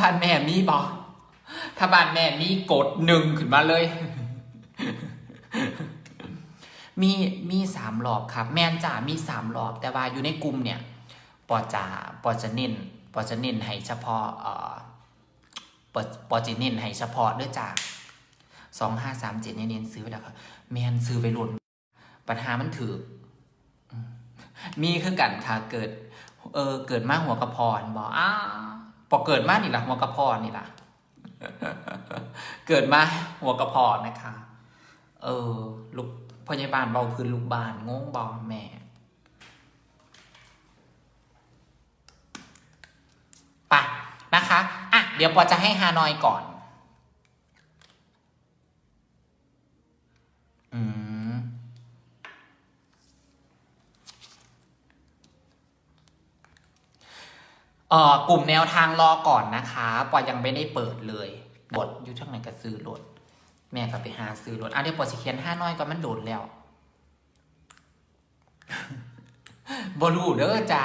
บ้านแม่มีบอถ้าบ้านแม่มีกดหนึ่งขึ้นมาเลย มีมีสามรอบครับ แม่นจ่ามีสามรอบ แต่ว่าอยู่ในกลุ่มเนี่ยปอจะปอจะเน้นปอจะเน้นให้เฉพาะเอ่อปอปอจะเน้นให้เฉพาะด้วยจากสองห้าสามเจ็ดเนี่ยเน้นซื้อไปแล้วครับ แมนซื้อไปหล่นปัญหามันถือมมีคือกันค่ะเกิด เออเกิดมาหัวกระพรบอกอ้า ปอเกิดมานี่ละหัวกระพอนี่ละเกิดมาหัวกระพอนะคะ เออลูกพยาบาลเบาพื้นลูกบานงงบอแม่ไปะนะคะ อะ เดี๋ยวปอจะให้ฮานอยก่อน เอ่อกลุ่มแนวทางรอก่อนนะคะปอยังไม่ได้เปิดเลยบทอยู่ทั้งไหนก็ซื้อรถแม่ก็ไปหาซื้อรถอะเดี๋ยวปอสิเขียนห้าน้อยก็มันโดนแล้วบอลูเด้อจ้า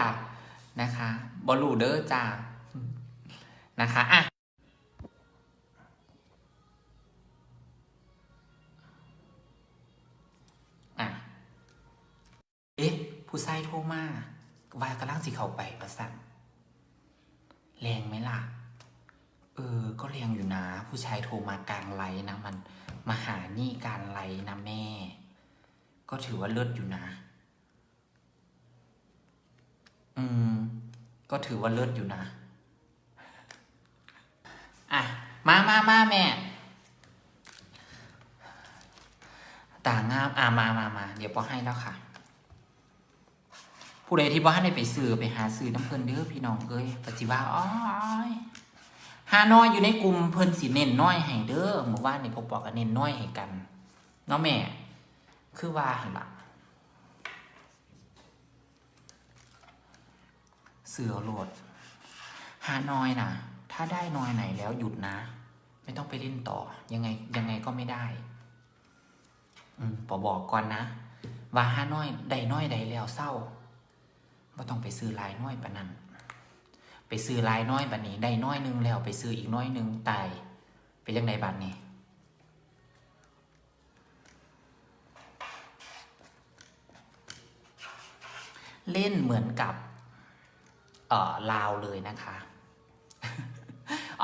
นะคะบอลูเด้อจ้านะคะอะอะเอ๊ะผู้ชายโทรมาว่ากำลังสิเข้าไปประสัน แรงไหมล่ะ เออ ก็แรงอยู่นะ ผู้ชายโทรมากลางไลน์นะมันมาหานี่การไลน์นะแม่ ก็ถือว่าเลิศอยู่นะ อืม ก็ถือว่าเลิศอยู่นะ อะ มามามาแม่ ต่างงาม อะ มามามา เดี๋ยวปอให้แล้วค่ะ ผู้ใดที่บ้านได้ไปซื้อไปหาซื้อน้ำเพลินเด้อพี่น้องเอ้ยปฏิว่าอ้อยหานอยอยู่ในกลุ่มเพิ่นสิเน้นน้อยให้เด้อหมู่บ้านนี่พวกปอกก็เน้นน้อยให้กันเนาะแม่ คือว่าหั่นละเสือโหลดหานอยนะถ้าได้น้อยไหนแล้วหยุดนะ ไม่ต้องไปเล่นต่อ ยังไงยังไงก็ไม่ได้ อืมปอบอกก่อนนะ ว่าหานอยได้น้อยใดแล้วเศร้า ว่าต้องไปซื้อลายน้อยปะนั้น ไปซื้อลายน้อยบัดนี้ได้น้อยนึงแล้วไปซื้ออีกน้อยนึงตายไปยังไงบัดนี้เล่นเหมือนกับเอ่อลาวเลยนะคะ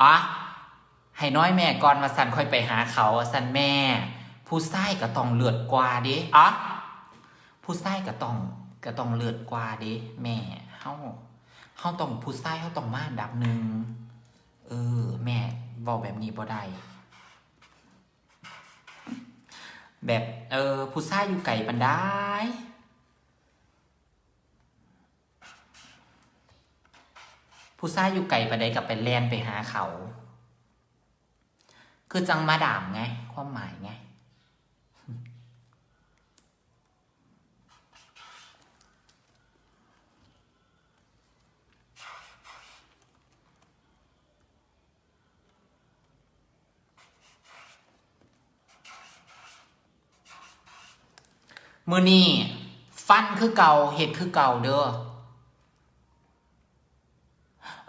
อ๋อ ให้น้อยแม่ก่อนมาสันค่อยไปหาเขาสันแม่ ผู้ไส้ก็ต้องเลือดกว่าเดิอ๋อ ผู้ไส้ก็ต้อง ก็ต้องเลือดกว่าเดิแม่เฮาเฮาต้องผู้ไส้เฮาต้องมาดับหนึ่งเออ แม่เว้าแบบนี้บ่ได้แบบเออผู้ไส้อยู่ไก่ปันได้ผู้ไส้อยู่ไก่ปันใดกับไปแลนไปหาเขา คือจังมาดามไง ความหมายไง มือนี่ฟันคือเก่าเห็ดคือเก่าเด้อ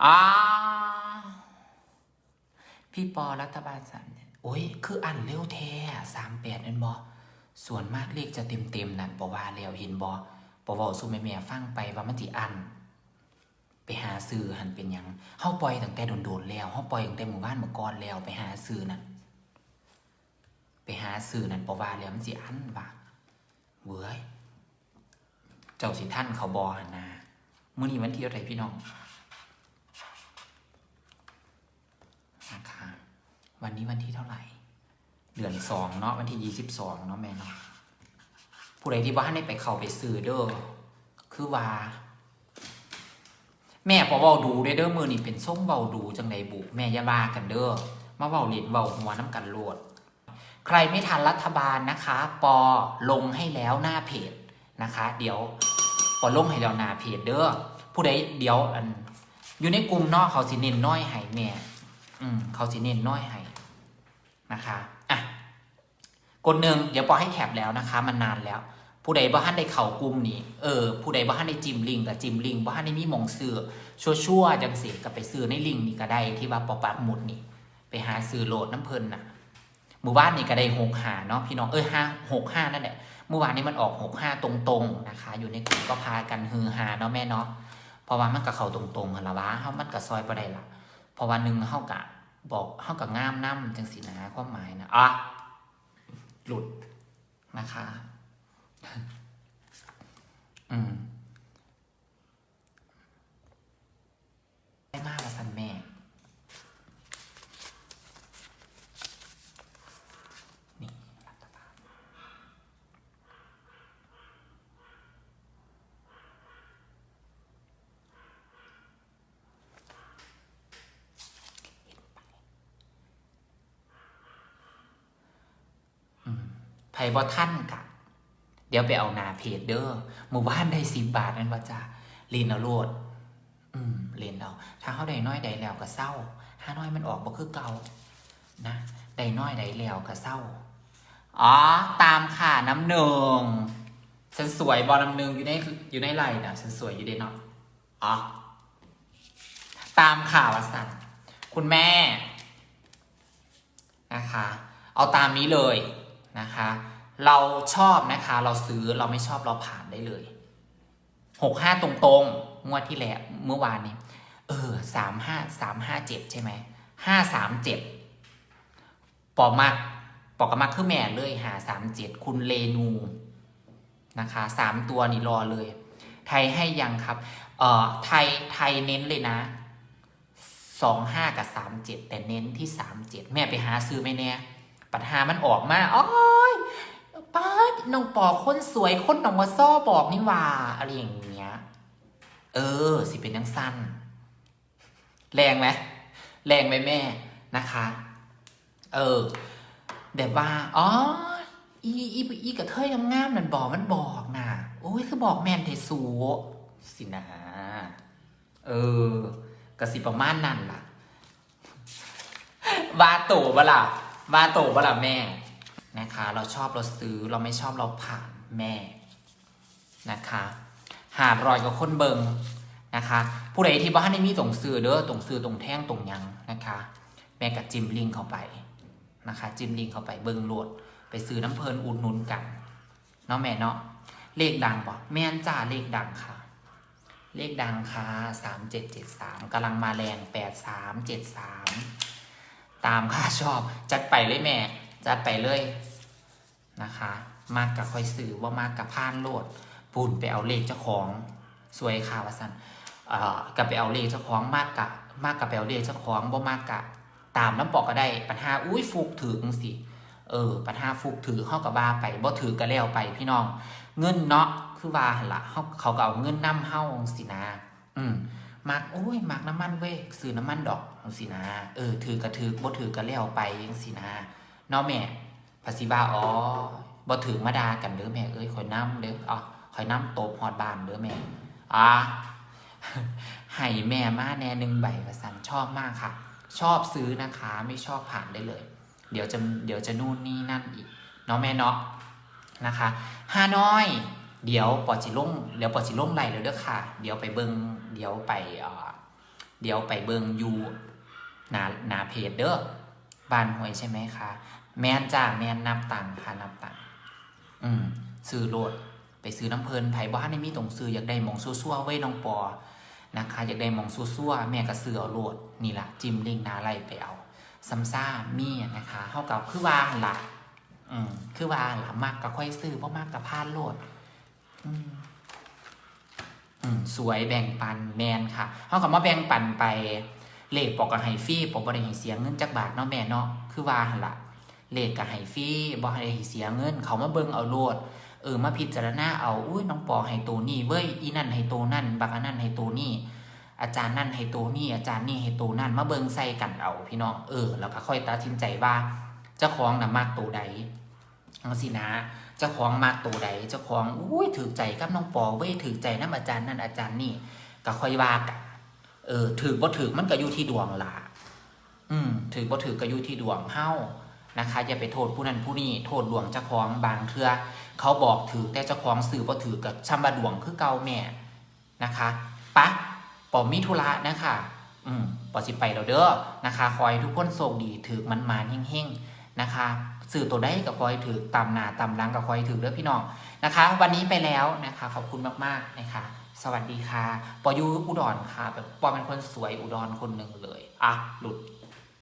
อ่าพี่ปอรัฐบาลสันเนี่ยโอ้ย คืออันเร็วแท้สามแปดนั่นบอส่วนมากเลขจะเต็มเต็มๆนั่นปอว่าแล้วเห็นบอปอว่าสู้แม่แม่ฟังไปว่ามันจิอัน ไปหาซื้อหันเป็นยังเฮาปล่อยตั้งแต่โดนๆแล้วเฮาปล่อยตั้งแต่หมู่บ้านเมื่อก่อนแล้วไปหาซื้อนั่นไปหาซื้อนั่นปอว่าแล้วมันจิอันว่ะ เว้ยเจ้าสิท่านเขาบอหันนามื่อนี้วันที่เท่าไหร่พี่น้องนะคะวันนี้วันที่เท่าไหร่ เดือนสองเนาะวันที่ยี่สิบสองเนาะแม่เนาะผู้ใดที่บ้านได้ไปเข้าไปซื้อเด้อคือว่า แม่พอเบาดูเด้อเด้อมือนี่เป็นส้มเบาดูจังไดบุแม่ยาบากันเด้อมาเบาเลียนเบาหัวน้ำกันโลด ใครไม่ทันรัฐบาลนะคะ ปอลงให้แล้วหน้าเพจนะคะ เดี๋ยวปอลงให้แล้วหน้าเพจเด้อผู้ใดเดี๋ยวอันอยู่ในกลุ่มนอกเขาสิเน้นน้อยให้แม่อืมเขาสิเน้นน้อยให้นะคะอะกดหนึ่งเดี๋ยวปอให้แคปแล้วนะคะ มันนานแล้ว ผู้ใดบ่ทันได้เข้ากลุ่มนี่เออผู้ใดบ่ทันได้จิมลิงกับจิมลิงบ่ทันได้มีมองซื้อชั่วๆจังสิก็ไปซื้อในลิงนี่ก็ได้ที่ว่าปอปักหมุดนี่ ไปหาซื้อโหลดน้ำเพิ่นน่ะ หมู่บ้านนี่ก็ได้หกหาเนาะพี่น้องเอ้ยห้าหกห้านั่นแหละเมื่อวานนี้มันออกหกห้าตรงๆนะคะ อยู่ในกลุ่มก็พากันฮือฮาเนาะแม่เนาะเพราะว่ามันก็เข้าตรงๆกันละวะเฮามันก็ซอยบ่ได้ละเพราะว่าหนึ่งเฮากะบอกเฮากะงามนํจังสินะความหมายนะอะหลุดนะคะ อืมได้มากละสันแม่ นี่รัฐบาลอืม ไผ่บอท่านกะ เดี๋ยวไปเอานาเพจเด้อหมู่บ้านได้สิบบาทนั่นว่าจะเรียนเอาโลด อืมเรียนเอาถ้าเขาได้น้อยใดแล้วก็เศร้า ถ้าน้อยมันออกบ่คือเก่านะได้น้อยใดแล้วก็เศร้า อ๋อ ตามค่ะน้ำหนึ่งฉันสวยบอลน้ำหนึ่งอยู่ในอยู่ในไหลนะฉันสวยอยู่เดนเนาะอ๋อตามข่าวสันคุณแม่นะคะ เอาตามนี้เลย นะคะ เราชอบนะคะเราซื้อเราไม่ชอบเราผ่านได้เลยหกห้าตรงๆงวดที่แล้วเมื่อวานนี้ เออสามห้าสามห้าเจ็ดใช่ไหมห้าสามเจ็ดปอมักปอกมักคือแม่เลยหาสามเจ็ดคุณเลนูนะคะสามตัวนี่รอเลย ไทยให้ยังครับ เอ่อไทยไทยเน้นเลยนะสองห้ากับสามเจ็ดแต่เน้นที่สามเจ็ดแม่ไปหาซื้อไหมเนี่ย ปัญหามันออกมาอ้ยป้าน้องปอคนสวยคนหนองวัซ้อบอกนี่ว่าอะไรอย่างเงี้ย เออ สิเป็นยังสั้น แรงไหมแรงไหมแม่นะคะ เออแบบว่าอ๋ออีอีอีกระเทยงามๆนั่นบอกมันบอกน่ะโอ้ยคือบอกแม่นเทสูสินะเออกระสิประมาณนั่นล่ะวาโตบล่ะ วาโตบล่ะแม่นะคะ เราชอบเราซื้อเราไม่ชอบเราผ่านแม่นะคะหาดรอยกับคนเบิงนะคะ ผู้ใดที่บ้านในมีตรงซื้อเด้อตรงซื้อตรงแท่งตรงยังนะคะ แม่กับจิมลิงเข้าไปนะคะ จิมลิงเข้าไปเบิงโหลด ไปซื้อน้ำเพลินอุดหนุนกันเนาะแม่เนาะเลขดังปะแม่นจ้าเลขดังค่ะ เลขดังค่ะสามเจ็ดเจ็ดสามกำลังมาแรงแปดสามเจ็ดสาม ตามค่ะชอบ จัดไปเลยแม่ จัดไปเลยนะคะ มากกับคอยซื้อว่ามากกับพานโหลดปุ่นไปเอาเลขเจ้าของสวยค่ะวะสันเอ่อกับไปเอาเลขเจ้าของมากกะมากกับไปเอาเลขเจ้าของบ่มากกะตามน้ำปอกก็ได้ปัญหาอุ้ยฟุกถือจังสิเออปัญหาฟุกถือเข้ากับบ้าไปบ่ถือก็แล้วไปพี่น้อง เงินเนาะคือว่าหละเขาเขาก็เอาเงินนํเฮาจังสินะ อืมมากโอ้ยมากน้ำมันเว้ยซื้อน้ำมันดอก จังสินะเออถือก็ถือบ่ถือก็แล้วไปจังสินะเนาะแม่ภาษีบาอ๋อบ่ถือมาดากันเด้อแม่เอ้ยคอยน้ำเด้ออ๋อคอยน้ำโตบฮอดบานเด้อแม่อ่าให้แม่มาแน่หนึ่งใบประสันชอบมากค่ะ ชอบซื้อนะคะ ไม่ชอบผ่านได้เลย เดี๋ยวจะเดี๋ยวจะนู่นนี่นั่นอีกเนาะแม่เนาะนะคะฮานอย เดี๋ยวปอจิลงเดี๋ยวปอจิลงไหลแล้วเด้อค่ะ เดี๋ยวไปเบิงเดี๋ยวไปเดี๋ยวไปเบิงอยู หนาหนาเพจเด้อบ้านหวยใช่ไหมคะแมนจ้าแมนนับตังค่ะนับตังอืมซื้อโลดไปซื้อน้ำเพลินไผ่บ้านในมีตรงซื้ออยากได้มองซัวๆไว้น้องปอนะคะอยากได้มองซัวๆแม่ก็ซื้อเอาโลดนี่ล่ะจิ้มลิงนาไล่ไปเอาซัมซ่ามีนะคะเท่ากับคือวางละอืมคือวางละมากก็ค่อยซื้อเพราะมากกับพลาดโลดอืมอืมสวยแบ่งปันแมนค่ะเท่ากับว่าแบ่งปันไป เลขปอกกับไฮฟี่ปอกบริหารเสียเงินจากบาทเนาะแม่เนาะคือว่าหันละเลขกับไฮฟี่บริหารเสียเงิน เขามาเบิ่งเอาโลดเออมาพิจารณาเอาอุ้ยน้องปอให้ตัวนี่เว้ยอีนั่นให้ตัวนั่นบักนั่นให้ตัวนี่อาจารย์นั่นให้ตัวนี่อาจารย์นี่ให้ตัวนั่นมาเบิ่งใส่กันเอาพี่น้องเออแล้วก็ค่อยตัดสินใจว่าเจ้าของน่ะมากตัวใดเอาสินะเจ้าของมากตัวใดเจ้าของอุ้ยถือใจกับน้องปอเว้ยถือใจน้ำอาจารย์นั่นอาจารย์นี่ก็ค่อยว่ากัน เออถือบ่ถือมันก็อยู่ที่ดวงล่ะอืมถือบ่ถือก็อยู่ที่ดวงเฮานะคะอย่าไปโทษผู้นั้นผู้นี้โทษดวงเจ้าของบางเทื่อเขาบอกถือแต่เจ้าของสื่อบ่ถือกับชัมบาดวงคือเก่าแม่นะคะปะปอมิธุระนะคะอืมปอสิไปแล้วเด้อนะคะ คอยทุกคนโชคดีถือมันมาเฮงๆนะคะสื่อตัวได้กับคอยถือตามหนาตามหลังกับคอยถือเด้อพี่น้องนะคะ วันนี้ไปแล้วนะคะ ขอบคุณมากๆนะคะ สวัสดีค่ะ ปอยูอุดรค่ะแบบปอเป็นคนสวยอุดรคนหนึ่งเลย อะ หลุด